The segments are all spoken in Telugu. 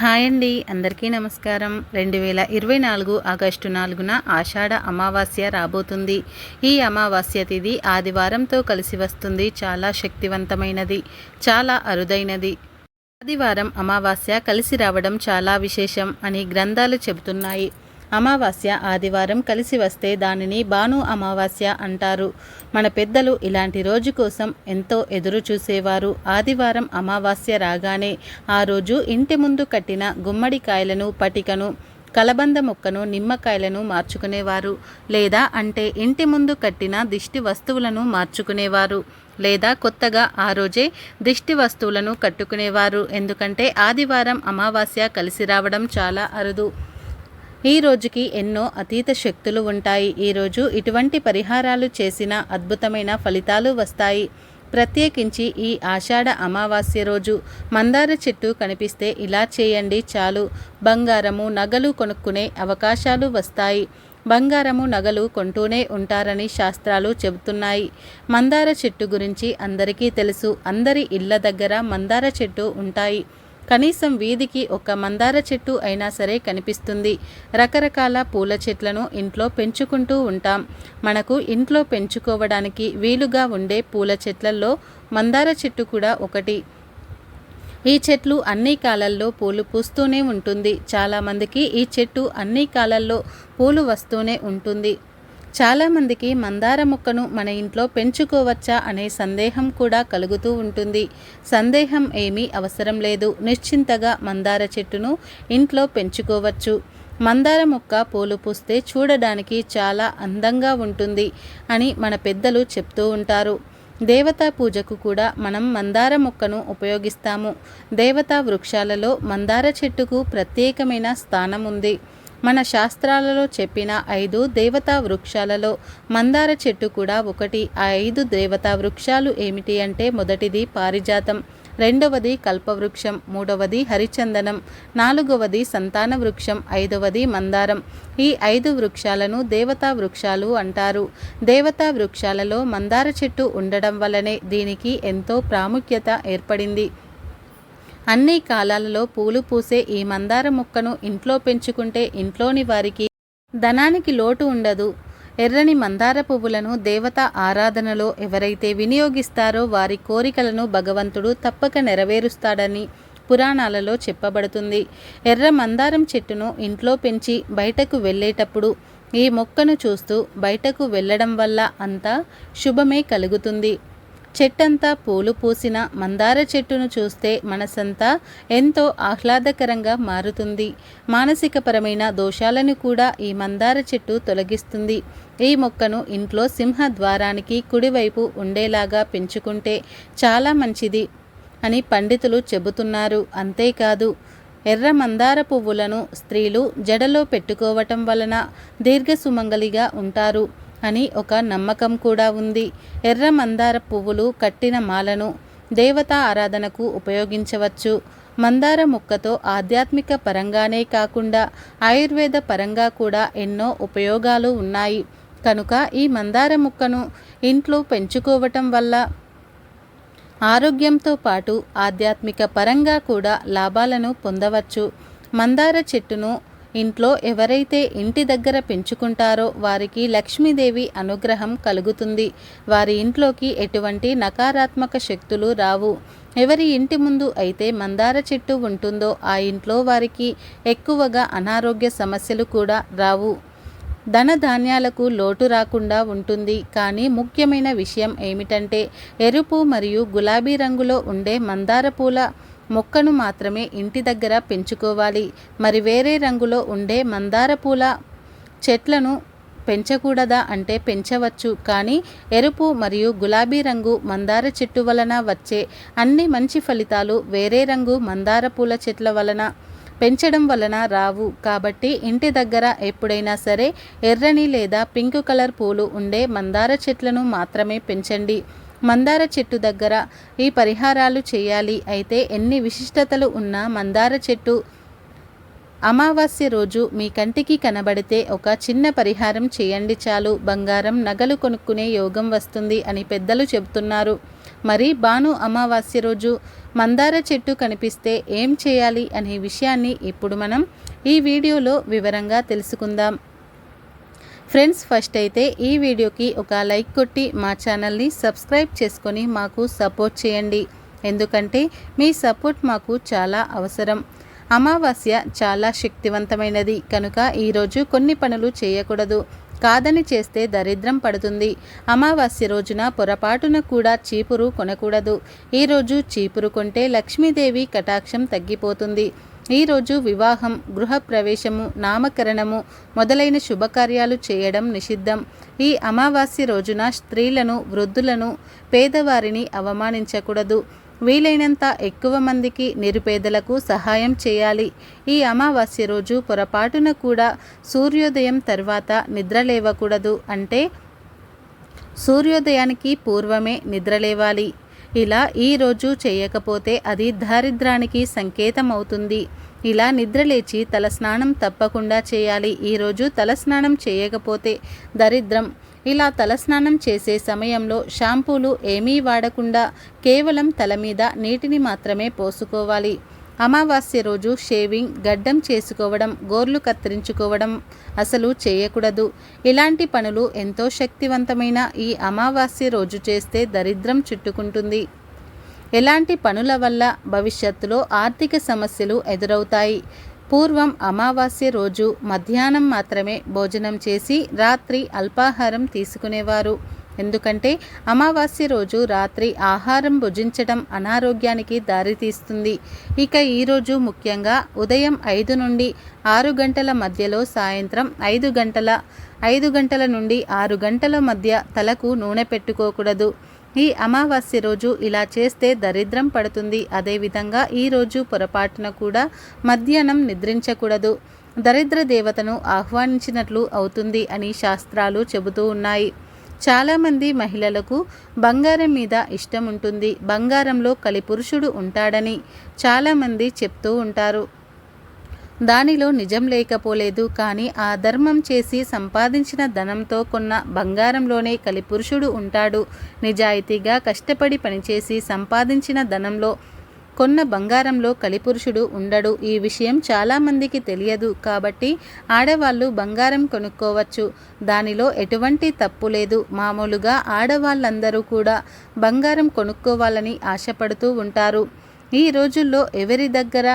హాయ్ అండి అందరికీ నమస్కారం. రెండు వేల ఇరవై నాలుగు ఆగస్టు నాలుగున ఆషాఢ అమావాస్య రాబోతుంది. ఈ అమావాస్య తిథి ఆదివారంతో కలిసి వస్తుంది. చాలా శక్తివంతమైనది చాలా అరుదైనది. ఆదివారం అమావాస్య కలిసి రావడం చాలా విశేషం అని గ్రంథాలు చెబుతున్నాయి. అమావాస్య ఆదివారం కలిసి వస్తే దానిని భాను అమావాస్య అంటారు. మన పెద్దలు ఇలాంటి రోజు కోసం ఎంతో ఎదురు చూసేవారు. ఆదివారం అమావాస్య రాగానే ఆ రోజు ఇంటి ముందు కట్టిన గుమ్మడికాయలను పటికను కలబంద మొక్కను నిమ్మకాయలను మార్చుకునేవారు. లేదా అంటే ఇంటి ముందు కట్టిన దిష్టి వస్తువులను మార్చుకునేవారు. లేదా కొత్తగా ఆ రోజే దిష్టి వస్తువులను కట్టుకునేవారు. ఎందుకంటే ఆదివారం అమావాస్య కలిసి రావడం చాలా అరుదు. ఈ రోజుకి ఎన్నో అతీత శక్తులు ఉంటాయి. ఈరోజు ఇటువంటి పరిహారాలు చేసిన అద్భుతమైన ఫలితాలు వస్తాయి. ప్రత్యేకించి ఈ ఆషాఢ అమావాస్య రోజు మందార చెట్టు కనిపిస్తే ఇలా చేయండి చాలు. బంగారము నగలు కొనుక్కునే అవకాశాలు వస్తాయి. బంగారము నగలు కొంటూనే ఉంటారని శాస్త్రాలు చెబుతున్నాయి. మందార చెట్టు గురించి అందరికీ తెలుసు. అందరి ఇళ్ళ దగ్గర మందార చెట్టు ఉంటాయి. కనీసం వీధికి ఒక మందార చెట్టు అయినా సరే కనిపిస్తుంది. రకరకాల పూల చెట్లను ఇంట్లో పెంచుకుంటూ ఉంటాం. మనకు ఇంట్లో పెంచుకోవడానికి వీలుగా ఉండే పూల చెట్లలో మందార చెట్టు కూడా ఒకటి. ఈ చెట్లు అన్ని కాలాల్లో పూలు పూస్తూనే ఉంటుంది. చాలామందికి ఈ చెట్టు అన్ని కాలాల్లో పూలు వస్తూనే ఉంటుంది. చాలామందికి మందార మొక్కను మన ఇంట్లో పెంచుకోవచ్చా అనే సందేహం కూడా కలుగుతూ ఉంటుంది. సందేహం ఏమీ అవసరం లేదు. నిశ్చింతగా మందార చెట్టును ఇంట్లో పెంచుకోవచ్చు. మందార మొక్క పూలు పూస్తే చూడడానికి చాలా అందంగా ఉంటుంది అని మన పెద్దలు చెప్తూ ఉంటారు. దేవతా పూజకు కూడా మనం మందార మొక్కను ఉపయోగిస్తాము. దేవతా వృక్షాలలో మందార చెట్టుకు ప్రత్యేకమైన స్థానం ఉంది. మన శాస్త్రాలలో చెప్పిన ఐదు దేవతా వృక్షాలలో మందార చెట్టు కూడా ఒకటి. ఆ ఐదు దేవతా వృక్షాలు ఏమిటి అంటే మొదటిది పారిజాతం రెండవది కల్పవృక్షం మూడవది హరిచందనం నాలుగవది సంతాన వృక్షం ఐదవది మందారం. ఈ ఐదు వృక్షాలను దేవతా వృక్షాలు అంటారు. దేవతా వృక్షాలలో మందార చెట్టు ఉండడం వలనే దీనికి ఎంతో ప్రాముఖ్యత ఏర్పడింది. అన్ని కాలాలలో పూలు పూసే ఈ మందార మొక్కను ఇంట్లో పెంచుకుంటే ఇంట్లోని వారికి ధనానికి లోటు ఉండదు. ఎర్రని మందార పువ్వులను దేవత ఆరాధనలో ఎవరైతే వినియోగిస్తారో వారి కోరికలను భగవంతుడు తప్పక నెరవేరుస్తాడని పురాణాలలో చెప్పబడుతుంది. ఎర్ర మందారం చెట్టును ఇంట్లో పెంచి బయటకు వెళ్ళేటప్పుడు ఈ మొక్కను చూస్తూ బయటకు వెళ్ళడం వల్ల అంతా శుభమే కలుగుతుంది. చెట్టంతా పూలు పూసిన మందార చెట్టును చూస్తే మనసంతా ఎంతో ఆహ్లాదకరంగా మారుతుంది. మానసికపరమైన దోషాలను కూడా ఈ మందార చెట్టు తొలగిస్తుంది. ఈ మొక్కను ఇంట్లో సింహ ద్వారానికి కుడివైపు ఉండేలాగా పెంచుకుంటే చాలా మంచిది అని పండితులు చెబుతున్నారు. అంతేకాదు ఎర్ర మందార పువ్వులను స్త్రీలు జడలో పెట్టుకోవటం వలన దీర్ఘసుమంగలిగా ఉంటారు. అని ఒక నమ్మకం కూడా ఉంది. ఎర్ర మందార పువ్వులు కట్టిన మాలను దేవతా ఆరాధనకు ఉపయోగించవచ్చు. మందార మొక్కతో ఆధ్యాత్మిక పరంగానే కాకుండా ఆయుర్వేద పరంగా కూడా ఎన్నో ఉపయోగాలు ఉన్నాయి. కనుక ఈ మందార మొక్కను ఇంట్లో పెంచుకోవటం వల్ల ఆరోగ్యంతో పాటు ఆధ్యాత్మిక పరంగా కూడా లాభాలను పొందవచ్చు. మందార చెట్టును ఇంట్లో ఎవరైతే ఇంటి దగ్గర పెంచుకుంటారో వారికి లక్ష్మీదేవి అనుగ్రహం కలుగుతుంది. వారి ఇంట్లోకి ఎటువంటి నకారాత్మక శక్తులు రావు. ఎవరి ఇంటి ముందు అయితే మందార చెట్టు ఉంటుందో ఆ ఇంట్లో వారికి ఎక్కువగా అనారోగ్య సమస్యలు కూడా రావు. ధన ధాన్యాలకు లోటు రాకుండా ఉంటుంది. కానీ ముఖ్యమైన విషయం ఏమిటంటే ఎరుపు మరియు గులాబీ రంగులో ఉండే మందార పూల మొక్కను మాత్రమే ఇంటి దగ్గర పెంచుకోవాలి. మరి వేరే రంగులో ఉండే మందార పూల చెట్లను పెంచకూడదా అంటే పెంచవచ్చు. కానీ ఎరుపు మరియు గులాబీ రంగు మందార చెట్టు వలన వచ్చే అన్ని మంచి ఫలితాలు వేరే రంగు మందార పూల చెట్ల వలన పెంచడం వలన రావు. కాబట్టి ఇంటి దగ్గర ఎప్పుడైనా సరే ఎర్రని లేదా పింక్ కలర్ పూలు ఉండే మందార చెట్లను మాత్రమే పెంచండి. మందార చెట్టు దగ్గర ఈ పరిహారాలు చేయాలి. అయితే ఎన్ని విశిష్టతలు ఉన్న మందార చెట్టు అమావాస్య రోజు మీ కంటికి కనబడితే ఒక చిన్న పరిహారం చేయండి చాలు. బంగారం నగలు కొనుక్కునే యోగం వస్తుంది అని పెద్దలు చెబుతున్నారు. మరి భాను అమావాస్య రోజు మందార చెట్టు కనిపిస్తే ఏం చేయాలి అనే విషయాన్ని ఇప్పుడు మనం ఈ వీడియోలో వివరంగా తెలుసుకుందాం. ఫ్రెండ్స్ ఫస్ట్ అయితే ఈ వీడియోకి ఒక లైక్ కొట్టి మా ఛానల్ని సబ్స్క్రైబ్ చేసుకొని మాకు సపోర్ట్ చేయండి. ఎందుకంటే మీ సపోర్ట్ మాకు చాలా అవసరం. అమావాస్య చాలా శక్తివంతమైనది. కనుక ఈరోజు కొన్ని పనులు చేయకూడదు. కాదని చేస్తే దరిద్రం పడుతుంది. అమావాస్య రోజున పొరపాటున కూడా చీపురు కొనకూడదు. ఈరోజు చీపురు కొంటే లక్ష్మీదేవి కటాక్షం తగ్గిపోతుంది. ఈరోజు వివాహం గృహప్రవేశము నామకరణము మొదలైన శుభకార్యాలు చేయడం నిషిద్ధం. ఈ అమావాస్య రోజున స్త్రీలను వృద్ధులను పేదవారిని అవమానించకూడదు. వీలైనంత ఎక్కువ మందికి నిరుపేదలకు సహాయం చేయాలి. ఈ అమావాస్య రోజు పొరపాటున కూడా సూర్యోదయం తర్వాత నిద్రలేవకూడదు అంటే సూర్యోదయానికి పూర్వమే నిద్రలేవాలి ఇలా ఈరోజు చేయకపోతే అది దారిద్రానికి సంకేతం అవుతుంది ఇలా నిద్రలేచి తలస్నానం తప్పకుండా చేయాలి. ఈరోజు తలస్నానం చేయకపోతే దరిద్రం. ఇలా తలస్నానం చేసే సమయంలో షాంపూలు ఏమీ వాడకుండా కేవలం తల మీద నీటిని మాత్రమే పోసుకోవాలి. అమావాస్య రోజు షేవింగ్ గడ్డం చేసుకోవడం గోర్లు కత్తిరించుకోవడం అసలు చేయకూడదు. ఇలాంటి పనులు ఎంతో శక్తివంతమైన ఈ అమావాస్య రోజు చేస్తే దరిద్రం చుట్టుకుంటుంది. ఎలాంటి పనుల వల్ల భవిష్యత్తులో ఆర్థిక సమస్యలు ఎదురవుతాయి? పూర్వం అమావాస్య రోజు మధ్యాహ్నం మాత్రమే భోజనం చేసి రాత్రి అల్పాహారం తీసుకునేవారు. ఎందుకంటే అమావాస్య రోజు రాత్రి ఆహారం భుజించడం అనారోగ్యానికి దారితీస్తుంది. ఇక ఈరోజు ముఖ్యంగా ఉదయం ఐదు నుండి ఆరు గంటల మధ్యలో సాయంత్రం ఐదు గంటల ఐదు గంటల నుండి ఆరు గంటల మధ్య తలకు నూనె పెట్టుకోకూడదు. ఈ అమావాస్య రోజు ఇలా చేస్తే దరిద్రం పడుతుంది. అదేవిధంగా ఈరోజు పొరపాటున కూడా మధ్యాహ్నం నిద్రించకూడదు. దరిద్ర దేవతను ఆహ్వానించినట్లు అవుతుంది అని శాస్త్రాలు చెబుతూ ఉన్నాయి. చాలామంది మహిళలకు బంగారం మీద ఇష్టం ఉంటుంది. బంగారంలో కలిపురుషుడు ఉంటాడని చాలామంది చెప్తూ ఉంటారు. దానిలో నిజం లేకపోలేదు. కానీ ఆ ధర్మం చేసి సంపాదించిన ధనంతో కొన్న బంగారంలోనే కలిపురుషుడు ఉంటాడు. నిజాయితీగా కష్టపడి పనిచేసి సంపాదించిన ధనంలో కొన్న బంగారంలో కలిపురుషుడు ఉండడు. ఈ విషయం చాలామందికి తెలియదు. కాబట్టి ఆడవాళ్ళు బంగారం కొనుక్కోవచ్చు. దానిలో ఎటువంటి తప్పు లేదు. మామూలుగా ఆడవాళ్ళందరూ కూడా బంగారం కొనుక్కోవాలని ఆశపడుతూ ఉంటారు. ఈ రోజుల్లో ఎవరి దగ్గర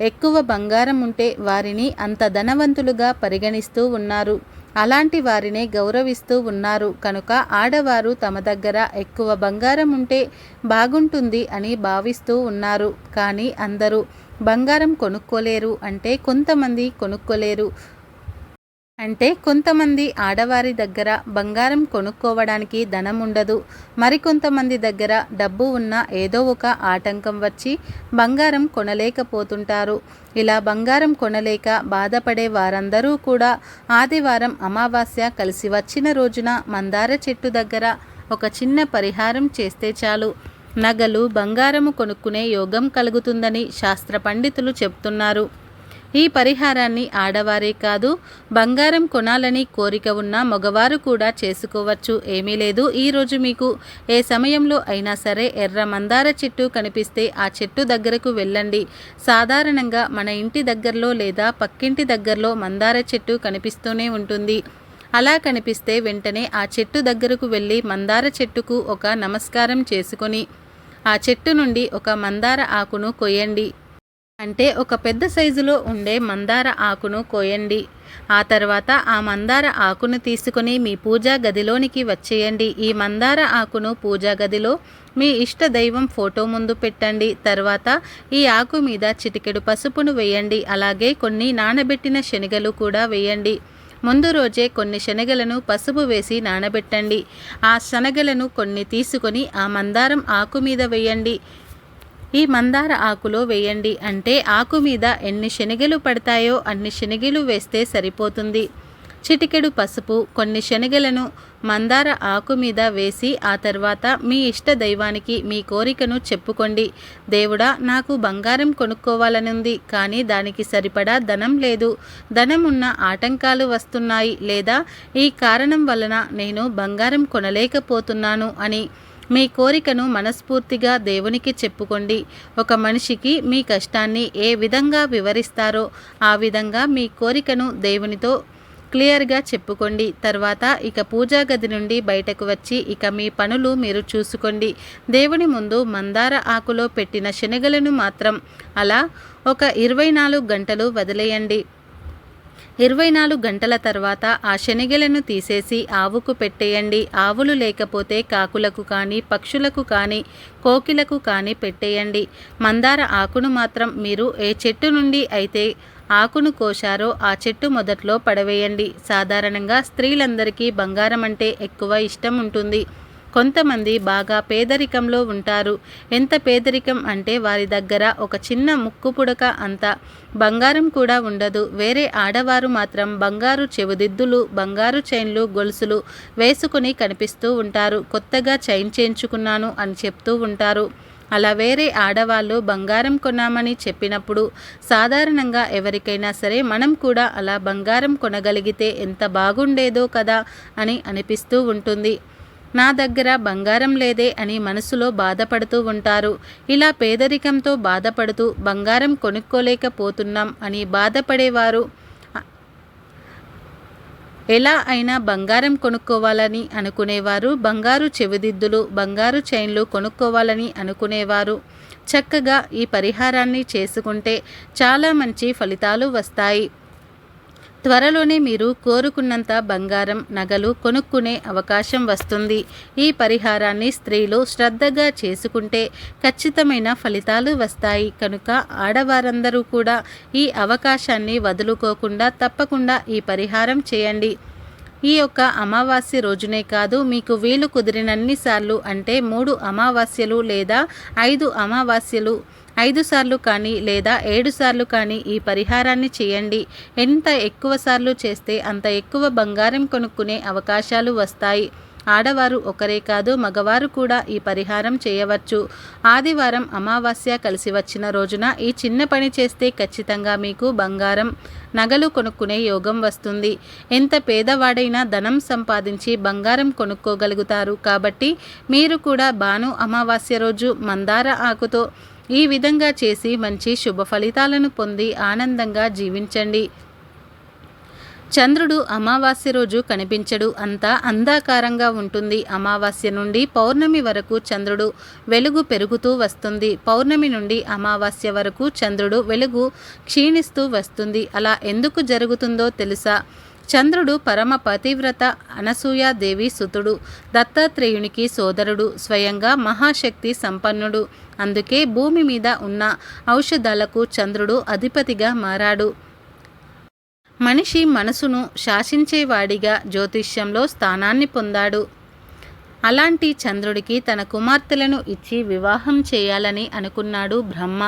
ఎక్కువ బంగారం ఉంటే వారిని అంత ధనవంతులుగా పరిగణిస్తూ ఉన్నారు. అలాంటి వారినే గౌరవిస్తూ ఉన్నారు. కనుక ఆడవారు తమ దగ్గర ఎక్కువ బంగారం ఉంటే బాగుంటుంది అని భావిస్తూ ఉన్నారు. కానీ అందరూ బంగారం కొనుక్కోలేరు అంటే కొంతమంది కొనుక్కోలేరు. అంటే కొంతమంది ఆడవారి దగ్గర బంగారం కొనుక్కోవడానికి ధనం ఉండదు మరికొంతమంది దగ్గర డబ్బు ఉన్న ఏదో ఒక ఆటంకం వచ్చి బంగారం కొనలేకపోతుంటారు. ఇలా బంగారం కొనలేక బాధపడే వారందరూ కూడా ఆదివారం అమావాస్య కలిసి వచ్చిన రోజున మందార చెట్టు దగ్గర ఒక చిన్న పరిహారం చేస్తే చాలు. నగలు బంగారము కొనుక్కునే యోగం కలుగుతుందని శాస్త్ర పండితులు చెప్తున్నారు. ఈ పరిహారాన్ని ఆడవారే కాదు బంగారం కొనాలని కోరిక ఉన్న మగవారు కూడా చేసుకోవచ్చు. ఏమీ లేదు. ఈరోజు మీకు ఏ సమయంలో అయినా సరే ఎర్ర మందార చెట్టు కనిపిస్తే ఆ చెట్టు దగ్గరకు వెళ్ళండి. సాధారణంగా మన ఇంటి దగ్గరలో లేదా పక్కింటి దగ్గరలో మందార చెట్టు కనిపిస్తూనే ఉంటుంది. అలా కనిపిస్తే వెంటనే ఆ చెట్టు దగ్గరకు వెళ్ళి మందార చెట్టుకు ఒక నమస్కారం చేసుకొని ఆ చెట్టు నుండి ఒక మందార ఆకును కొయ్యండి. అంటే ఒక పెద్ద సైజులో ఉండే మందార ఆకును కోయండి. ఆ తర్వాత ఆ మందార ఆకును తీసుకుని మీ పూజా గదిలోనికి వచ్చేయండి. ఈ మందార ఆకును పూజా గదిలో మీ ఇష్ట దైవం ఫోటో ముందు పెట్టండి. తర్వాత ఈ ఆకు మీద చిటికెడు పసుపును వేయండి. అలాగే కొన్ని నానబెట్టిన శనగలు కూడా వేయండి. ముందు రోజే కొన్ని శనగలను పసుపు వేసి నానబెట్టండి. ఆ శనగలను కొన్ని తీసుకొని ఆ మందారం ఆకు మీద వేయండి. ఈ మందార ఆకులో వేయండి. అంటే ఆకు మీద ఎన్ని శనగలు పడతాయో అన్ని శనగలు వేస్తే సరిపోతుంది. చిటికెడు పసుపు కొన్ని శనగలను మందార ఆకు మీద వేసి ఆ తర్వాత మీ ఇష్ట దైవానికి మీ కోరికను చెప్పుకోండి. దేవుడా నాకు బంగారం కొనుక్కోవాలనుంది కానీ దానికి సరిపడా ధనం లేదు. ధనం ఉన్న ఆటంకాలు వస్తున్నాయి లేదా ఈ కారణం వలన నేను బంగారం కొనలేకపోతున్నాను అని మీ కోరికను మనస్ఫూర్తిగా దేవునికి చెప్పుకోండి. ఒక మనిషికి మీ కష్టాన్ని ఏ విధంగా వివరిస్తారో ఆ విధంగా మీ కోరికను దేవునితో క్లియర్గా చెప్పుకోండి. తర్వాత ఇక పూజా గది నుండి బయటకు వచ్చి ఇక మీ పనులు మీరు చూసుకోండి. దేవుని ముందు మందార ఆకులో పెట్టిన శనగలను మాత్రం అలా ఒక ఇరవై నాలుగు గంటలు వదిలేయండి. ఇరవై నాలుగు గంటల తర్వాత ఆ శనగలను తీసేసి ఆవుకు పెట్టేయండి. ఆవులు లేకపోతే కాకులకు కానీ పక్షులకు కానీ కోకిలకు కానీ పెట్టేయండి. మందార ఆకును మాత్రం మీరు ఏ చెట్టు నుండి అయితే ఆకును కోశారో ఆ చెట్టు మొదట్లో పడవేయండి. సాధారణంగా స్త్రీలందరికీ బంగారం అంటే ఎక్కువ ఇష్టం ఉంటుంది. కొంతమంది బాగా పేదరికంలో ఉంటారు. ఎంత పేదరికం అంటే వారి దగ్గర ఒక చిన్న ముక్కు పుడక అంత బంగారం కూడా ఉండదు. వేరే ఆడవారు మాత్రం బంగారు చెవిదిద్దులు బంగారు చైన్లు గొలుసులు వేసుకుని కనిపిస్తూ ఉంటారు. కొత్తగా చైన్ చేయించుకున్నాను అని చెప్తూ ఉంటారు. అలా వేరే ఆడవాళ్ళు బంగారం కొన్నామని చెప్పినప్పుడు సాధారణంగా ఎవరికైనా సరే మనం కూడా అలా బంగారం కొనగలిగితే ఎంత బాగుండేదో కదా అని అనిపిస్తూ ఉంటుంది. నా దగ్గర బంగారం లేదే అని మనసులో బాధపడుతూ ఉంటారు. ఇలా పేదరికంతో బాధపడుతూ బంగారం కొనుక్కోలేకపోతున్నాం అని బాధపడేవారు. ఎలా అయినా బంగారం కొనుక్కోవాలని అనుకునేవారు. బంగారు చెవిదిద్దులు బంగారు చైన్లు కొనుక్కోవాలని అనుకునేవారు. చక్కగా ఈ పరిహారాన్ని చేసుకుంటే చాలా మంచి ఫలితాలు వస్తాయి. త్వరలోనే మీరు కోరుకున్నంత బంగారం నగలు కొనుక్కునే అవకాశం వస్తుంది. ఈ పరిహారాన్ని స్త్రీలు శ్రద్ధగా చేసుకుంటే ఖచ్చితమైన ఫలితాలు వస్తాయి. కనుక ఆడవారందరూ కూడా ఈ అవకాశాన్ని వదులుకోకుండా తప్పకుండా ఈ పరిహారం చేయండి. ఈ యొక్క అమావాస్య రోజునే కాదు మీకు వీలు కుదిరినన్నిసార్లు అంటే మూడు అమావాస్యలు లేదా ఐదు అమావాస్యలు ఐదు సార్లు కానీ లేదా ఏడు సార్లు కానీ ఈ పరిహారాన్ని చేయండి. ఎంత ఎక్కువ సార్లు చేస్తే అంత ఎక్కువ బంగారం కొనుక్కునే అవకాశాలు వస్తాయి. ఆడవారు ఒకరే కాదు మగవారు కూడా ఈ పరిహారం చేయవచ్చు. ఆదివారం అమావాస్య కలిసి వచ్చిన రోజున ఈ చిన్న పని చేస్తే ఖచ్చితంగా మీకు బంగారం నగలు కొనుక్కునే యోగం వస్తుంది. ఎంత పేదవాడైనా ధనం సంపాదించి బంగారం కొనుక్కోగలుగుతారు కాబట్టి మీరు కూడా భాను అమావాస్య రోజు మందార ఆకుతో ఈ విధంగా చేసి మంచి శుభ ఫలితాలను పొంది ఆనందంగా జీవించండి. చంద్రుడు అమావాస్య రోజు కనిపించడు. అంతా అంధాకారంగా ఉంటుంది. అమావాస్య నుండి పౌర్ణమి వరకు చంద్రుడు వెలుగు పెరుగుతూ వస్తుంది. పౌర్ణమి నుండి అమావాస్య వరకు చంద్రుడు వెలుగు క్షీణిస్తూ వస్తుంది. అలా ఎందుకు జరుగుతుందో తెలుసా? చంద్రుడు పరమ పతివ్రత అనసూయాదేవి సుతుడు దత్తాత్రేయునికి సోదరుడు స్వయంగా మహాశక్తి సంపన్నుడు. అందుకే భూమి మీద ఉన్న ఔషధాలకు చంద్రుడు అధిపతిగా మారాడు. మనిషి మనసును శాసించేవాడిగా జ్యోతిష్యంలో స్థానాన్ని పొందాడు. అలాంటి చంద్రుడికి తన కుమార్తెలను ఇచ్చి వివాహం చేయాలని అనుకున్నాడు బ్రహ్మ.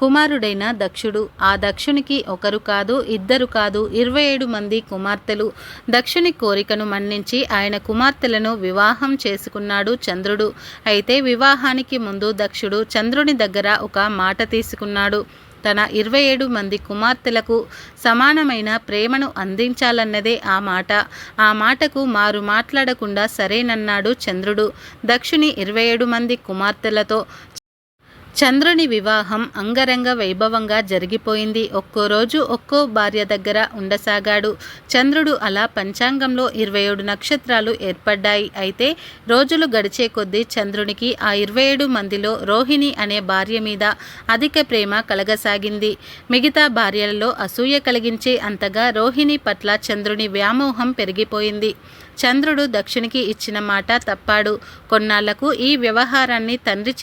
కుమారుడైన దక్షుడు. ఆ దక్షునికి ఒకరు కాదు ఇద్దరు కాదు ఇరవై ఏడు మంది కుమార్తెలు. దక్షుని కోరికను మన్నించి ఆయన కుమార్తెలను వివాహం చేసుకున్నాడు చంద్రుడు. అయితే వివాహానికి ముందు దక్షుడు చంద్రుని దగ్గర ఒక మాట తీసుకున్నాడు. తన ఇరవై ఏడు మంది కుమార్తెలకు సమానమైన ప్రేమను అందించాలన్నదే ఆ మాట. ఆ మాటకు మారు మాట్లాడకుండా సరేనన్నాడు చంద్రుడు. దక్షుని ఇరవై ఏడు మంది కుమార్తెలతో చంద్రుని వివాహం అంగరంగ వైభవంగా జరిగిపోయింది. ఒక్కో రోజు ఒక్కో భార్య దగ్గర ఉండసాగాడు. చంద్రుడు అలా పంచాంగంలో ఇరవై ఏడు నక్షత్రాలు ఏర్పడ్డాయి. అయితే రోజులు గడిచే కొద్దీ చంద్రునికి ఆ ఇరవై ఏడు మందిలో రోహిణి అనే భార్య మీద అధిక ప్రేమ కలగసాగింది. మిగతా భార్యలలో అసూయ కలిగించే అంతగా రోహిణి పట్ల చంద్రుని వ్యామోహం పెరిగిపోయింది. చంద్రుడు దక్షునికి ఇచ్చిన మాట తప్పాడు. కొన్నాళ్ళకు ఈ వ్యవహారాన్ని తండ్రి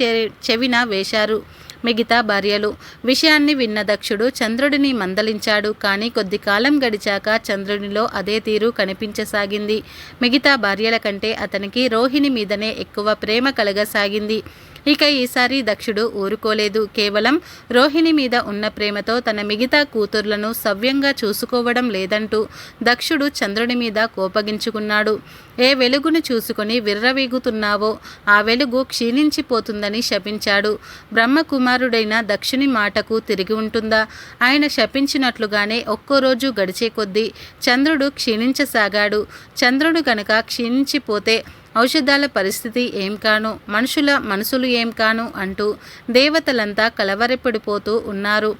చెవిన వేశారు మిగతా భార్యలు. విషయాన్ని విన్న దక్షుడు చంద్రుడిని మందలించాడు. కానీ కొద్ది కాలం గడిచాక చంద్రునిలో అదే తీరు కనిపించసాగింది. మిగతా భార్యల కంటే అతనికి రోహిణి మీదనే ఎక్కువ ప్రేమ కలగసాగింది. ఇక ఈసారి దక్షుడు ఊరుకోలేదు. కేవలం రోహిణి మీద ఉన్న ప్రేమతో తన మిగతా కూతుర్లను సవ్యంగా చూసుకోవడం లేదంటూ దక్షుడు చంద్రుని మీద కోపగించుకున్నాడు. ఏ వెలుగును చూసుకొని విర్రవీగుతున్నావో ఆ వెలుగు క్షీణించిపోతుందని శపించాడు. బ్రహ్మకుమారుడైన దక్షుని మాటకు తిరిగి ఉంటుందా? ఆయన శపించినట్లుగానే ఒక్కో రోజు గడిచే కొద్దీ చంద్రుడు క్షీణించసాగాడు. చంద్రుడు గనక క్షీణించిపోతే ఔషధాల పరిస్థితి ఏం కాను మనుషుల మనసులు ఏం కాను అంటూ దేవతలంతా కలవరపడిపోతూ ఉన్నారు.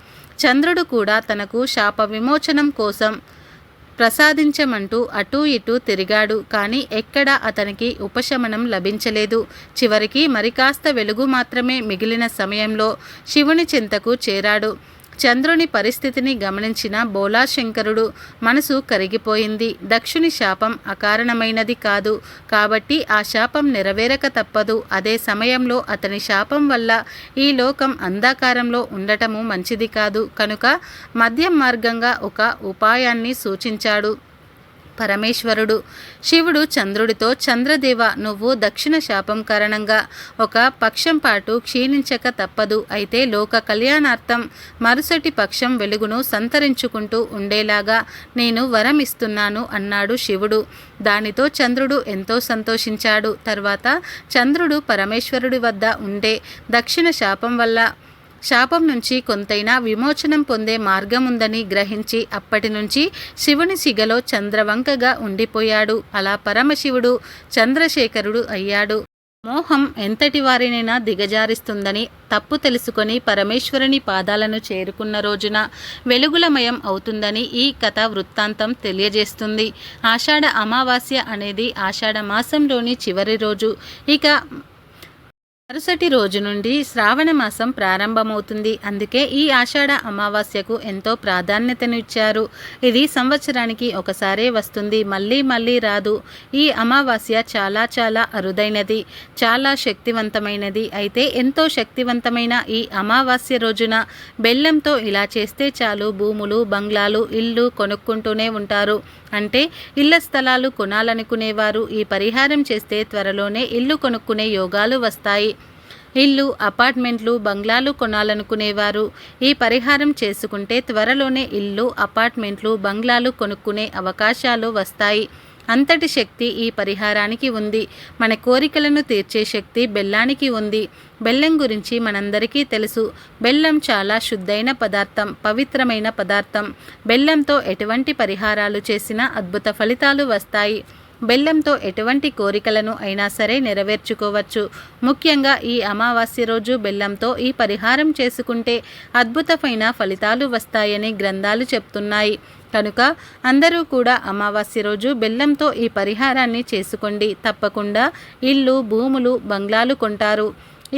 చంద్రుడు కూడా తనకు శాప విమోచనం కోసం ప్రసాదించమంటూ అటూ ఇటూ తిరిగాడు. కానీ ఎక్కడా అతనికి ఉపశమనం లభించలేదు. చివరికి మరికాస్త వెలుగు మాత్రమే మిగిలిన సమయంలో శివుని చింతకు చేరాడు. చంద్రుని పరిస్థితిని గమనించిన బోలాశంకరుడు మనసు కరిగిపోయింది. దక్షుని శాపం అకారణమైనది కాదు. కాబట్టి ఆ శాపం నెరవేరక తప్పదు. అదే సమయంలో అతని శాపం వల్ల ఈ లోకం అంధకారంలో ఉండటము మంచిది కాదు. కనుక మద్యం మార్గంగా ఒక ఉపాయాన్ని సూచించాడు. పరమేశ్వరుడు. శివుడు చంద్రుడితో చంద్రదేవ నువ్వు దక్షిణ శాపం కారణంగా ఒక పక్షం పాటు క్షీణించక తప్పదు. అయితే లోక కళ్యాణార్థం మరుసటి పక్షం వెలుగును సంతరించుకుంటూ ఉండేలాగా నేను వరం ఇస్తున్నాను అన్నాడు శివుడు. దానితో చంద్రుడు ఎంతో సంతోషించాడు. తర్వాత చంద్రుడు పరమేశ్వరుడి వద్ద ఉండే దక్షిణ శాపం వల్ల శాపం నుంచి కొంతైనా విమోచనం పొందే మార్గం ఉందని గ్రహించి అప్పటి నుంచి శివుని సిగలో చంద్రవంకగా ఉండిపోయాడు. అలా పరమశివుడు చంద్రశేఖరుడు అయ్యాడు. మోహం ఎంతటి వారినైనా దిగజారిస్తుందని తప్పు తెలుసుకొని పరమేశ్వరుని పాదాలను చేరుకున్న రోజున వెలుగులమయం అవుతుందని ఈ కథ వృత్తాంతం తెలియజేస్తుంది. ఆషాఢ అమావాస్య అనేది ఆషాఢ మాసంలోని చివరి రోజు. ఇక మరుసటి రోజు నుండి శ్రావణ మాసం ప్రారంభమవుతుంది. అందుకే ఈ ఆషాఢ అమావాస్యకు ఎంతో ప్రాధాన్యతనిచ్చారు. ఇది సంవత్సరానికి ఒకసారే వస్తుంది. మళ్ళీ మళ్ళీ రాదు. ఈ అమావాస్య చాలా చాలా అరుదైనది. చాలా శక్తివంతమైనది. అయితే ఎంతో శక్తివంతమైన ఈ అమావాస్య రోజున బెల్లంతో ఇలా చేస్తే చాలు. భూములు బంగ్లాలు ఇల్లు కొనుక్కుంటూనే ఉంటారు. అంటే ఇళ్ళ స్థలాలు కొనాలనుకునేవారు. ఈ పరిహారం చేస్తే త్వరలోనే ఇల్లు కొనుక్కునే యోగాలు వస్తాయి. ఇల్లు అపార్ట్మెంట్లు బంగ్లాలు కొనాలనుకునేవారు. ఈ పరిహారం చేసుకుంటే త్వరలోనే ఇల్లు అపార్ట్మెంట్లు బంగ్లాలు కొనుక్కునే అవకాశాలు వస్తాయి. అంతటి శక్తి ఈ పరిహారానికి ఉంది. మన కోరికలను తీర్చే శక్తి బెల్లానికి ఉంది. బెల్లం గురించి మనందరికీ తెలుసు. బెల్లం చాలా శుద్ధైన పదార్థం పవిత్రమైన పదార్థం. బెల్లంతో ఎటువంటి పరిహారాలు చేసినా అద్భుత ఫలితాలు వస్తాయి. బెల్లంతో ఎటువంటి కోరికలను అయినా సరే నెరవేర్చుకోవచ్చు. ముఖ్యంగా ఈ అమావాస్య రోజు బెల్లంతో ఈ పరిహారం చేసుకుంటే అద్భుతమైన ఫలితాలు వస్తాయని గ్రంథాలు చెప్తున్నాయి. కనుక అందరూ కూడా అమావాస్య రోజు బెల్లంతో ఈ పరిహారాన్ని చేసుకోండి. తప్పకుండా ఇల్లు భూములు బంగ్లాలు కొంటారు.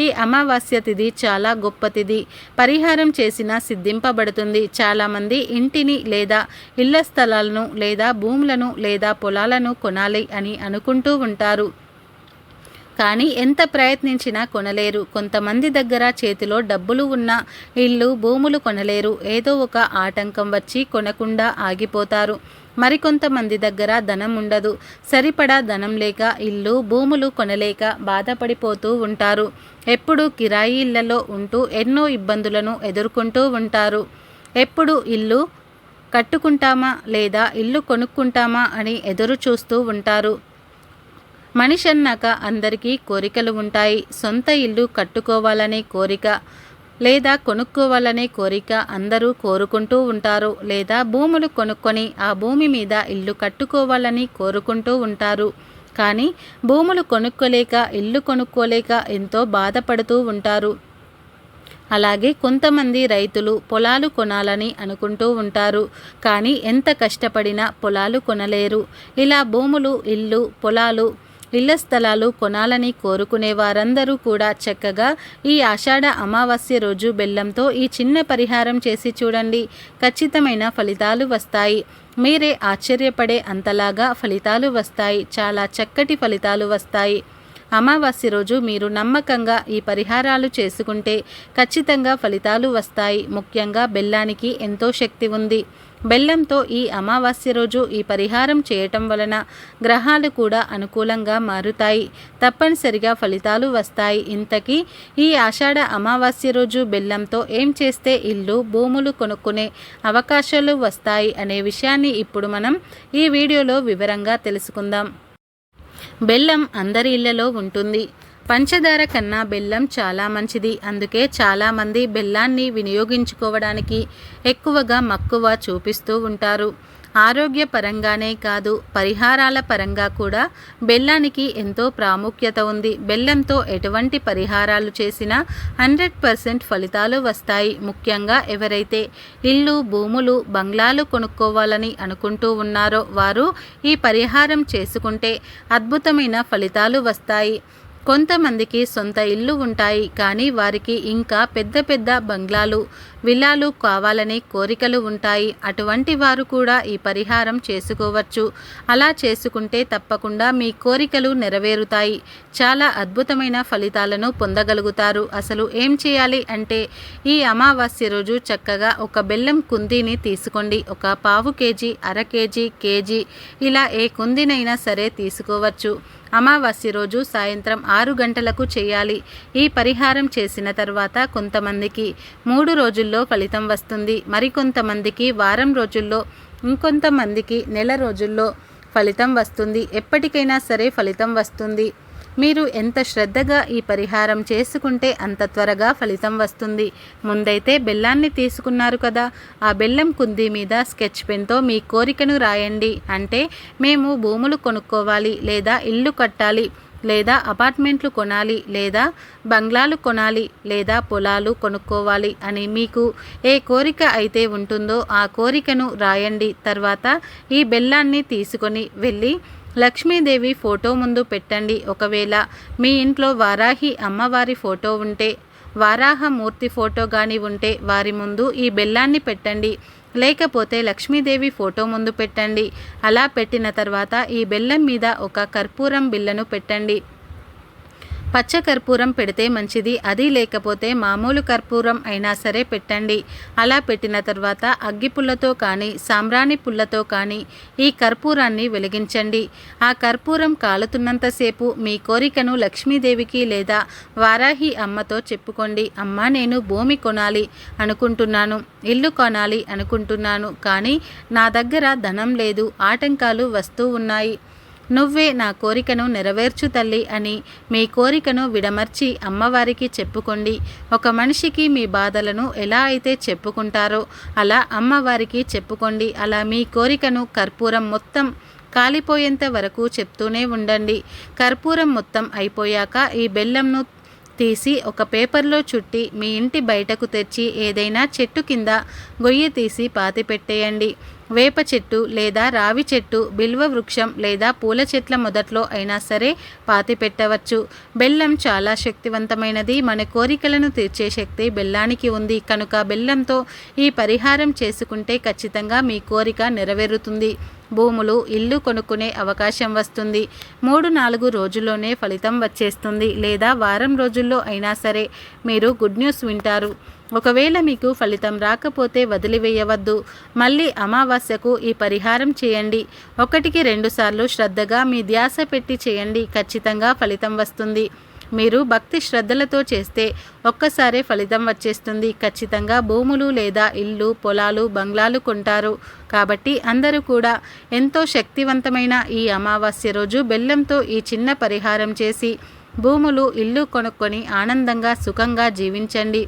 ఈ అమావాస్య తిథి చాలా గొప్ప తిథి పరిహారం చేసిన సిద్ధింపబడుతుంది. చాలామంది ఇంటిని లేదా ఇళ్ళ స్థలాలను లేదా భూములను లేదా పొలాలను కొనాలి అని అనుకుంటూ ఉంటారు. కానీ ఎంత ప్రయత్నించినా కొనలేరు. కొంతమంది దగ్గర చేతిలో డబ్బులు ఉన్న ఇల్లు భూములు కొనలేరు. ఏదో ఒక ఆటంకం వచ్చి కొనకుండా ఆగిపోతారు. మరికొంతమంది దగ్గర ధనం ఉండదు. సరిపడా ధనం లేక ఇల్లు భూములు కొనలేక బాధపడిపోతూ ఉంటారు. ఎప్పుడు కిరాయి ఇళ్ళలో ఉంటూ ఎన్నో ఇబ్బందులను ఎదుర్కొంటూ ఉంటారు. ఎప్పుడు ఇల్లు కట్టుకుంటామా లేదా ఇల్లు కొనుక్కుంటామా అని ఎదురు చూస్తూ ఉంటారు. మనిషి అన్నాక అందరికీ కోరికలు ఉంటాయి. సొంత ఇల్లు కట్టుకోవాలనే కోరిక లేదా కొనుక్కోవాలనే కోరిక అందరూ కోరుకుంటూ ఉంటారు. లేదా భూములు కొనుక్కొని ఆ భూమి మీద ఇల్లు కట్టుకోవాలని కోరుకుంటూ ఉంటారు. కానీ భూములు కొనుక్కోలేక ఇల్లు కొనుక్కోలేక ఎంతో బాధపడుతూ ఉంటారు. అలాగే కొంతమంది రైతులు పొలాలు కొనాలని అనుకుంటూ ఉంటారు. కానీ ఎంత కష్టపడినా పొలాలు కొనలేరు. ఇలా భూములు ఇల్లు పొలాలు ఇళ్ళ స్థలాలు కొనాలని కోరుకునే వారందరూ కూడా చక్కగా ఈ ఆషాఢ అమావాస్య రోజు బెల్లంతో ఈ చిన్న పరిహారం చేసి చూడండి. ఖచ్చితమైన ఫలితాలు వస్తాయి. మీరే ఆశ్చర్యపడే అంతలాగా ఫలితాలు వస్తాయి. చాలా చక్కటి ఫలితాలు వస్తాయి. అమావాస్య రోజు మీరు నమ్మకంగా ఈ పరిహారాలు చేసుకుంటే ఖచ్చితంగా ఫలితాలు వస్తాయి. ముఖ్యంగా బెల్లానికి ఎంతో శక్తి ఉంది. బెల్లంతో ఈ అమావాస్య రోజు ఈ పరిహారం చేయటం వలన గ్రహాలు కూడా అనుకూలంగా మారుతాయి. తప్పనిసరిగా ఫలితాలు వస్తాయి. ఇంతకీ ఈ ఆషాఢ అమావాస్య రోజు బెల్లంతో ఏం చేస్తే ఇల్లు భూములు కొనుక్కునే అవకాశాలు వస్తాయి అనే విషయాన్ని ఇప్పుడు మనం ఈ వీడియోలో వివరంగా తెలుసుకుందాం. బెల్లం అందరి ఇళ్ళలో ఉంటుంది. పంచదార కన్నా బెల్లం చాలా మంచిది. అందుకే చాలామంది బెల్లాన్ని వినియోగించుకోవడానికి ఎక్కువగా మక్కువ చూపిస్తూ ఉంటారు. ఆరోగ్య పరంగానే కాదు పరిహారాల పరంగా కూడా బెల్లానికి ఎంతో ప్రాముఖ్యత ఉంది. బెల్లంతో ఎటువంటి పరిహారాలు చేసినా హండ్రెడ్ పర్సెంట్ ఫలితాలు వస్తాయి. ముఖ్యంగా ఎవరైతే ఇల్లు భూములు బంగ్లాలు కొనుక్కోవాలని అనుకుంటూ ఉన్నారో వారు ఈ పరిహారం చేసుకుంటే అద్భుతమైన ఫలితాలు వస్తాయి. కొంతమందికి సొంత ఇల్లు ఉంటాయి కానీ వారికి ఇంకా పెద్ద పెద్ద బంగ్లాలు విల్లాలు కావాలని కోరికలు ఉంటాయి. అటువంటి వారు కూడా ఈ పరిహారం చేసుకోవచ్చు. అలా చేసుకుంటే తప్పకుండా మీ కోరికలు నెరవేరుతాయి. చాలా అద్భుతమైన ఫలితాలను పొందగలుగుతారు. అసలు ఏం చేయాలి అంటే ఈ అమావాస్య రోజు చక్కగా ఒక బెల్లం కుందీని తీసుకోండి. ఒక పావు కేజీ అర కేజీ కేజీ ఇలా ఏ కుందినైనా సరే తీసుకోవచ్చు. అమావాస్య రోజు సాయంత్రం ఆరు గంటలకు చేయాలి. ఈ పరిహారం చేసిన తర్వాత కొంతమందికి మూడు రోజుల్లో ఫలితం వస్తుంది. మరికొంతమందికి వారం రోజుల్లో ఇంకొంతమందికి నెల రోజుల్లో ఫలితం వస్తుంది. ఎప్పటికైనా సరే ఫలితం వస్తుంది. మీరు ఎంత శ్రద్ధగా ఈ పరిహారం చేసుకుంటే అంత త్వరగా ఫలితం వస్తుంది. ముందైతే బెల్లాన్ని తీసుకున్నారు కదా. ఆ బెల్లం కుంది మీద స్కెచ్ పెన్తో మీ కోరికను రాయండి. అంటే మేము భూములు కొనుక్కోవాలి లేదా ఇల్లు కట్టాలి. లేదా అపార్ట్మెంట్లు కొనాలి లేదా బంగ్లాలు కొనాలి లేదా పొలాలు కొనుక్కోవాలి అని మీకు ఏ కోరిక అయితే ఉంటుందో ఆ కోరికను రాయండి. తర్వాత ఈ బెల్లాన్ని తీసుకొని వెళ్ళి లక్ష్మీదేవి ఫోటో ముందు పెట్టండి. ఒకవేళ మీ ఇంట్లో వారాహి అమ్మవారి ఫోటో ఉంటే వారాహమూర్తి ఫోటో కానీ ఉంటే వారి ముందు ఈ బెల్లాన్ని పెట్టండి. లేకపోతే లక్ష్మీదేవి ఫోటో ముందు పెట్టండి. అలా పెట్టిన తర్వాత ఈ బెల్లం మీద ఒక కర్పూరం బిల్లను పెట్టండి. పచ్చ కర్పూరం పెడితే మంచిది అది లేకపోతే మామూలు కర్పూరం అయినా సరే పెట్టండి. అలా పెట్టిన తర్వాత అగ్గి పుల్లతో కానీ సాంబ్రాణి పుల్లతో కానీ ఈ కర్పూరాన్ని వెలిగించండి. ఆ కర్పూరం కాలుతున్నంతసేపు మీ కోరికను లక్ష్మీదేవికి లేదా వారాహి అమ్మతో చెప్పుకోండి. అమ్మ నేను భూమి కొనాలి అనుకుంటున్నాను ఇల్లు కొనాలి అనుకుంటున్నాను కానీ నా దగ్గర ధనం లేదు ఆటంకాలు వస్తూ ఉన్నాయి. నువ్వే నా కోరికను నెరవేర్చు తల్లి అని మీ కోరికను విడమర్చి అమ్మవారికి చెప్పుకోండి. ఒక మనిషికి మీ బాధలను ఎలా అయితే చెప్పుకుంటారో అలా అమ్మవారికి చెప్పుకోండి. అలా మీ కోరికను కర్పూరం మొత్తం కాలిపోయేంత వరకు చెప్తూనే ఉండండి. కర్పూరం మొత్తం అయిపోయాక ఈ బెల్లంను తీసి ఒక పేపర్లో చుట్టి మీ ఇంటి బయటకు తెచ్చి ఏదైనా చెట్టు కింద గొయ్యి తీసి పాతి పెట్టేయండి. వేప చెట్టు లేదా రావి చెట్టు బిల్వ వృక్షం లేదా పూల చెట్ల మొదట్లో అయినా సరే పాతి పెట్టవచ్చు బెల్లం చాలా శక్తివంతమైనది. మన కోరికలను తీర్చే శక్తి బెల్లానికి ఉంది. కనుక బెల్లంతో ఈ పరిహారం చేసుకుంటే ఖచ్చితంగా మీ కోరిక నెరవేరుతుంది. భూములు ఇల్లు కొనుక్కునే అవకాశం వస్తుంది. మూడు నాలుగు రోజుల్లోనే ఫలితం వచ్చేస్తుంది. లేదా వారం రోజుల్లో అయినా సరే మీరు గుడ్ న్యూస్ వింటారు. ఒకవేళ మీకు ఫలితం రాకపోతే వదిలివేయవద్దు. మళ్ళీ అమావాస్యకు ఈ పరిహారం చేయండి. ఒకటికి రెండుసార్లు శ్రద్ధగా మీ ధ్యాస పెట్టి చేయండి. ఖచ్చితంగా ఫలితం వస్తుంది. మీరు భక్తి శ్రద్ధలతో చేస్తే ఒక్కసారే ఫలితం వచ్చేస్తుంది. ఖచ్చితంగా భూములు లేదా ఇల్లు పొలాలు బంగ్లాలు కొంటారు. కాబట్టి అందరూ కూడా ఎంతో శక్తివంతమైన ఈ అమావాస్య రోజు బెల్లంతో ఈ చిన్న పరిహారం చేసి భూములు ఇల్లు కొనుక్కొని ఆనందంగా సుఖంగా జీవించండి.